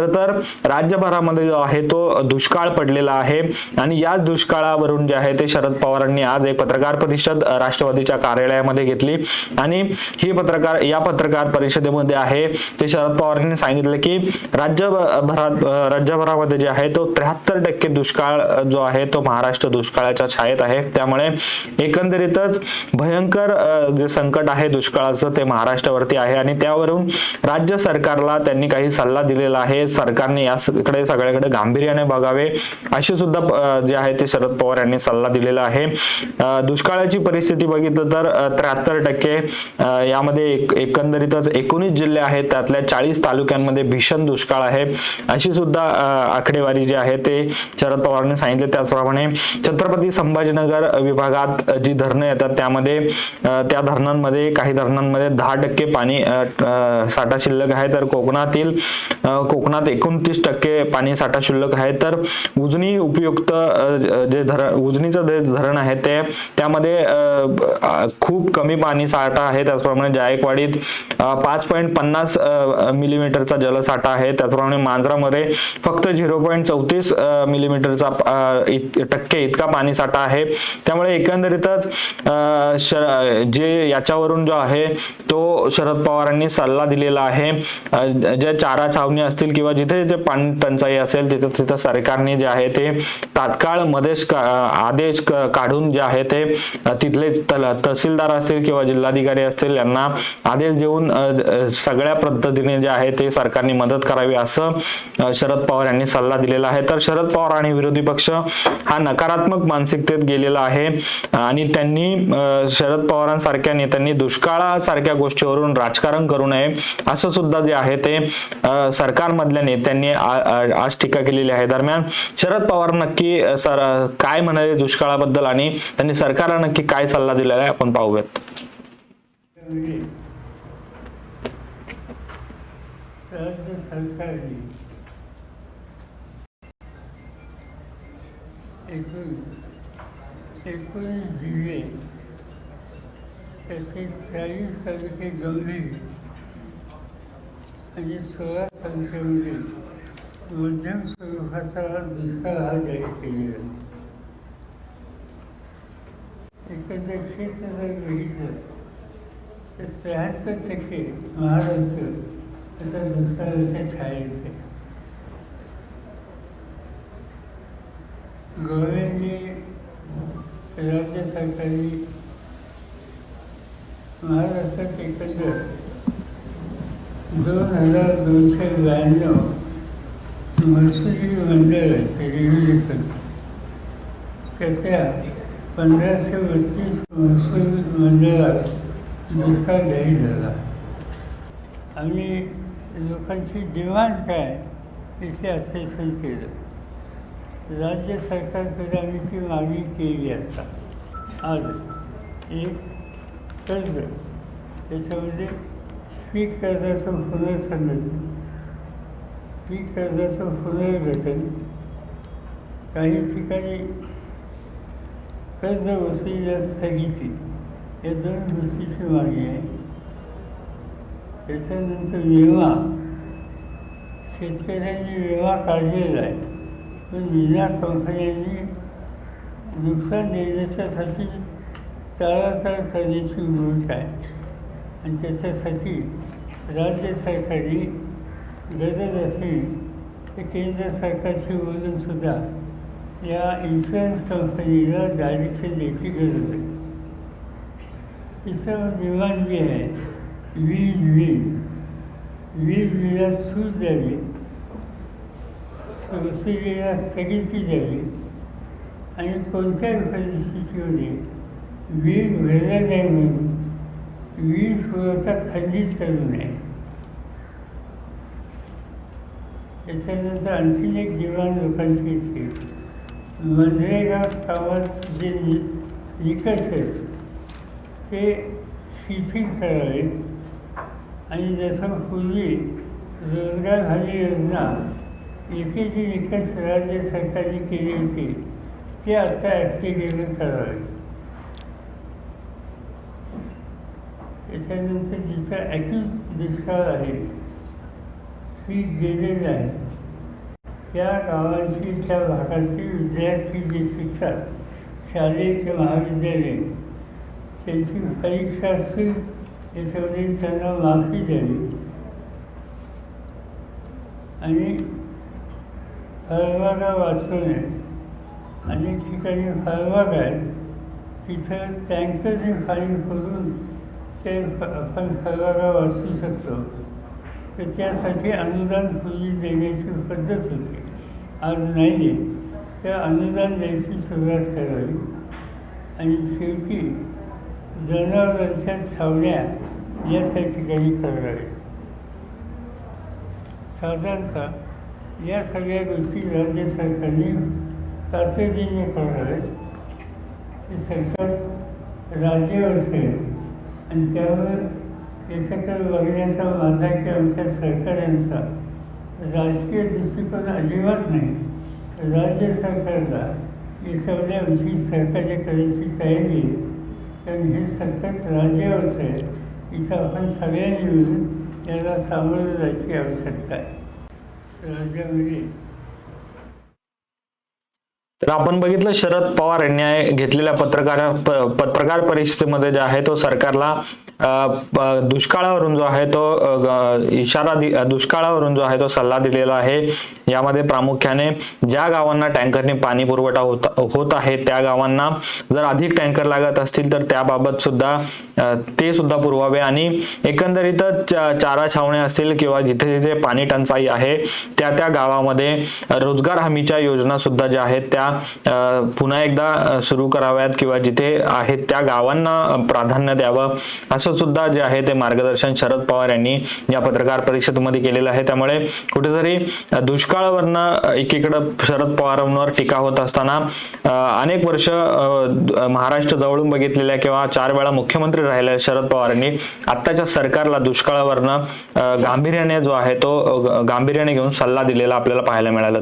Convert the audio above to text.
खर तर राज्यभरामध्ये जो आहे तो दुष्काळ पडलेला आहे. आणि या दुष्काळावरून जे आहे ते शरद पवारांनी आज एक पत्रकार परिषद राष्ट्रवादीच्या कार्यालयामध्ये घेतली. आणि ही पत्रकार या पत्रकार परिषदेमध्ये आहे ते शरद पवारांनी सांगितलं की राज्यभरात राज्यभरामध्ये जे आहे तो त्र्याहत्तर टक्के दुष्काळ जो आहे तो महाराष्ट्र दुष्काळाच्या छायेत आहे. त्यामुळे एकंदरीतच भयंकर जे संकट आहे दुष्काळाचं ते महाराष्ट्रावरती आहे. आणि त्यावरून राज्य सरकारला त्यांनी काही सल्ला दिलेला आहे. सरकारने याकडे सगळ्याकडे गांभीर्याने बघावे असे सुद्धा जे आहे ते शरद पवार यांनी सल्ला दिलेला आहे. दुष्काळाची परिस्थिती बघितलं तर त्र्याहत्तर टक्के यामध्ये एकंदरीतच एकोणीस जिल्हे आहेत त्यातल्या चाळीस तालुक्यांमध्ये भीषण दुष्काळ आहे. अशी सुद्धा आकडेवारी जी आहे ते शरद पवारांनी सांगितले. त्याचप्रमाणे छत्रपती संभाजीनगर विभागात जी धरणं येतात त्यामध्ये त्या धरणांमध्ये काही धरणांमध्ये दहा टक्के पाणी साठा शिल्लक आहे. तर कोकणातील कोकणात धरणात एकोणतीस टक्के पाणी साठा शिल्लक आहे. तर उजनी उपयुक्त जे धरण उजनीचं जे धरण आहे ते त्यामध्ये खूप कमी पाणी साठा आहे. त्याचप्रमाणे जायकवाडीत पाच पॉईंट पन्नास मिलीमीटरचा जलसाठा आहे. त्याचप्रमाणे मांजरामध्ये फक्त झिरो पॉईंट चौतीस मिलीमीटरचा इत- टक्के इतका पाणी साठा आहे. त्यामुळे एकंदरीतच श- जे याच्यावरून जो आहे तो शरद पवारांनी सल्ला दिलेला आहे. ज्या चारा छावणी असतील किंवा जिथे जे पाणी टंचाई असेल तिथे तिथं सरकारने जे आहे ते तात्काळ मध्येच आदेश काढून जे आहे ते तिथले तल- तहसीलदार असतील किंवा जिल्हाधिकारी असतील यांना आदेश देऊन सगळ्या पद्धतीने जे आहे ते सरकारने मदत करावी असं शरद पवार यांनी सल्ला दिलेला आहे. तर शरद पवार आणि विरोधी पक्ष हा नकारात्मक मानसिकतेत गेलेला आहे आणि त्यांनी शरद पवारांसारख्या नेत्यांनी दुष्काळासारख्या गोष्टीवरून राजकारण करू नये असं सुद्धा जे आहे ते सरकारमध्ये सरकारमधल्या नेत्यांनी आज टीका केलेली आहे. दरम्यान शरद पवार नक्की सर काय म्हणाले दुष्काळाबद्दल आणि त्यांनी सरकारला नक्की काय सल्ला दिलेला आहे आपण पाहूयात. एकोणीस जिल्हे तसेच चाळीस तालुके गंभीर आणि सोळा तालुक्यामध्ये मध्यम स्वरूपाचा दुष्काळ हा जाहीर केलेला आहे. एकंदर क्षेत्र जर घेतलं तर त्र्याहत्तर टक्के महाराष्ट्र आता दुष्काळाच्या छायेत आहे गोव्याने राज्य सरकारने महाराष्ट्रात एकंदर दोन हजार दोनशे ब्याण्णव महसुली मंडळ रेग्युलेशन त्याच्या पंधराशे बत्तीस महसूल मंडळात दुष्काळ जाहीर झाला. आम्ही लोकांची डिमांड काय याचे असेसमेंट केलं. राज्य सरकारकडे आम्ही ती मागणी केली आता. आज एक कर्ज त्याच्यामध्ये पीक कर्जाचं पुनर्संघटन पीक कर्जाचं पुनर्गठन काही ठिकाणी कर्ज वसुलीला स्थगिती. या दोन गोष्टीची मागणी आहे. त्याच्यानंतर विमा. शेतकऱ्यांनी विमा काढलेला आहे. पण विमा कंपन्यांनी नुकसान देण्याच्यासाठी टाळाटाळ करण्याची भूमिका आहे. आणि त्याच्यासाठी राज्य सरकारी गरज असली तर केंद्र सरकारशी बोलूनसुद्धा या इन्शुरन्स कंपनीला डायरेक्शन द्यायची गरज आहे. तिसरं डिमांड जे आहे वीज वीज वीज बिलात सूट द्यावी वसुलीला स्थगिती द्यावी आणि कोणत्याही परिस्थितीमध्ये वीज भरल्या नाही म्हणून वीज पुरवठा खंडित करू नये त्याच्यानंतर आणखीन एक जीवन लोकांची येते मनरेगा कामात जे निकष आहेत ते शिथिल करावे. आणि जसं पूर्वी रोजगार झाली योजना याचे जे निकष राज्य सरकारने केले होते ते आता ॲक्टिव्हेट करावे त्याच्यानंतर जिथं ॲक्यूट दुष्काळ आहे ती गेलेलं आहे. त्या गावांची त्या भागातील विद्यार्थी जे शिक्षक शालेय ते महाविद्यालय त्यांची परीक्षा असतील त्याच्यामध्ये त्यांना माफी द्यावी. आणि फळबागा वाचू नये अनेक ठिकाणी फळबाग आहे तिथं टँकरने खाली करून ते आपण सर्वांना वाचू शकतो. तर त्यासाठी अनुदान पूर्वी देण्याची पद्धत होती. आज नाही. तर अनुदान द्यायची सुरुवात करावी. आणि शेवटी जनावरांच्या छावण्या या त्या ठिकाणी कराव्या. साधारणतः या सगळ्या गोष्टी राज्य सरकारने तातडीने कराव्यात. सरकार राज्यावर असेल आणि त्यावर याच्याकडे बघण्याचा माझा की आमच्या सरकारांचा राजकीय दृष्टिकोन अजिबात नाही. राज्य सरकारला याच्यामध्ये आमची सरकारच्या करायची तयारी आहे. कारण हे सरकार राज्यावरच आहे. इथं आपण सगळ्यांनी मिळून याला सामोरं जायची आवश्यकता आहे. राज्यामध्ये तर आपण बघितलं शरद पवार यांनी घेतलेल्या पत्रकार पत्रकार परिषदेमध्ये जे आहे तो सरकारला दुष्काळावरून जो आहे तो इशारा दुष्काळावरून जो आहे तो सल्ला दिलेला आहे. यामध्ये प्रामुख्याने ज्या गावांना टँकरने पाणी पुरवठा होत होत आहे त्या गावांना जर अधिक टँकर लागत असतील तर त्याबाबत सुद्धा ते सुद्धा पुरवावे. आणि एकंदरीतच चारा छावण्या असतील किंवा जिथे जिथे पाणी टंचाई आहे त्या त्या गावामध्ये रोजगार हमीच्या योजना सुद्धा ज्या आहेत त्या पुन्हा एकदा सुरू कराव्यात किंवा जिथे आहेत त्या गावांना प्राधान्य द्यावं असं सुद्धा जे आहे ते मार्गदर्शन शरद पवार यांनी या पत्रकार परिषदेमध्ये केलेलं आहे. त्यामुळे कुठेतरी दुष्काळावरनं एकीकडं शरद पवारांवर टीका होत असताना अनेक वर्ष महाराष्ट्र जवळून बघितलेल्या किंवा चार वेळा मुख्यमंत्री राहिलेल्या शरद पवारांनी आत्ताच्या सरकारला दुष्काळावरनं गांभीर्याने जो आहे तो गांभीर्याने घेऊन सल्ला दिलेला आपल्याला पाहायला मिळाला.